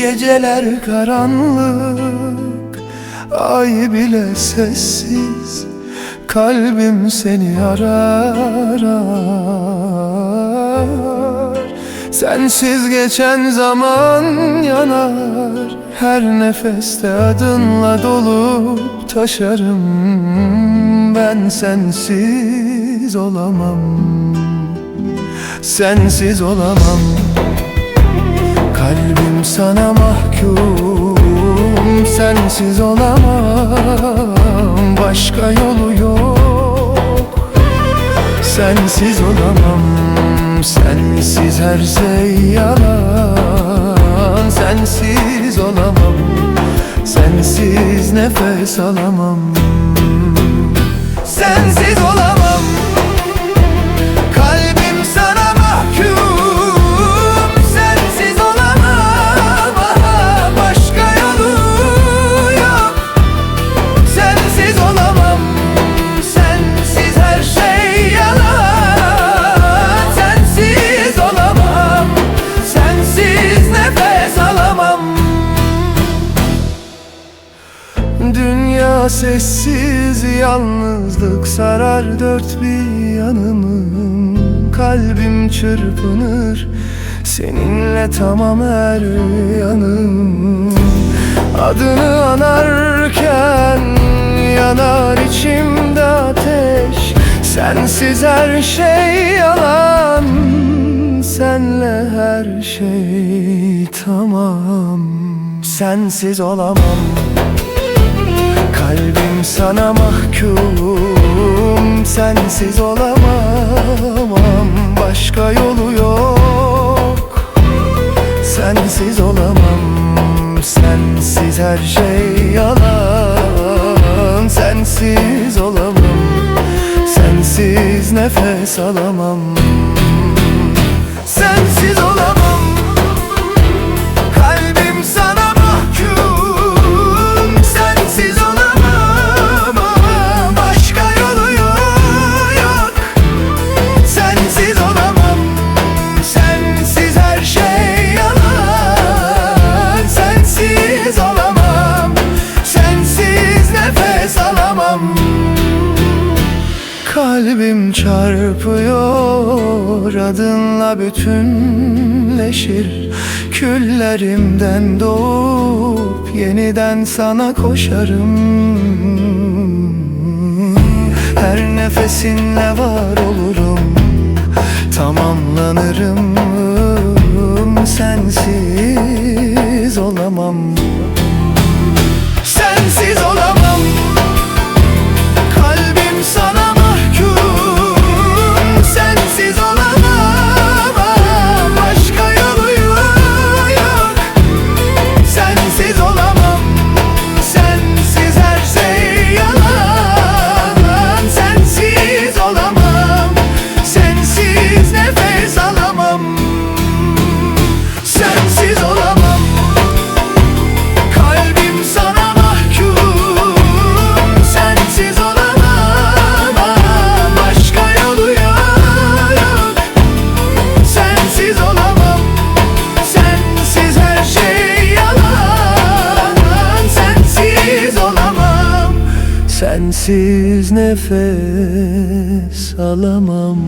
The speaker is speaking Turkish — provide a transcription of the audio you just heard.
Geceler karanlık. Ay bile sessiz Kalbim seni arar, arar. Sensiz geçen zaman yanar Her nefeste adınla dolup taşarım. Ben sensiz olamam Sensiz olamam Kalbim sana mahkum Sensiz olamam. Başka yolu yok. Sensiz olamam Sensiz her şey yalan. Sensiz olamam Sensiz nefes alamam. Sensiz olamam Sessiz yalnızlık sarar dört bir yanımı Kalbim çırpınır seninle tamam her yanım. Adını anarken yanar içimde ateş. Sensiz her şey yalan Senle her şey tamam. Sensiz olamam Kalbim sana mahkum Sensiz olamam Başka yolu yok. Sensiz olamam Sensiz her şey yalan. Sensiz olamam Sensiz nefes alamam. Sensiz olamam Kalbim çarpıyor adınla bütünleşir. Küllerimden doğup yeniden sana koşarım. Her nefesinle var olurum. Tamamlanırım Sensiz Sensiz nefes alamam